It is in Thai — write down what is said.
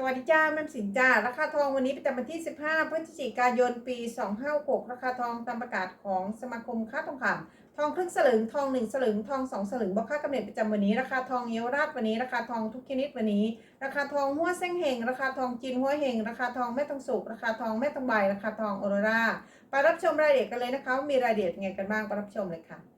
สวัสดีจ้าแม่สินจ้าราคาทองวันนี้ประจำวันที่ 15 พฤศจิกายน ปี 256 ราคาทองตามประกาศของสมาคมค้าทองคำทองครึ่งสลึงทอง 1 สลึงทอง 2 สลึงบอกค่ากำเนิดประจำวันนี้ ราคาทองเยาวราชวันนี้ ราคาทองทุกชนิดวันนี้ ราคาทองหัวเส้งเฮงราคาทองจีนหัวเฮงราคาทองแม่ทองสุกราคาทองแม่ทองใบราคาทองออโรราไปรับชมรายละเอียดกันเลยนะคะ มีรายละเอียดยัไงกันบ้างไปรับชมเลยค่ะ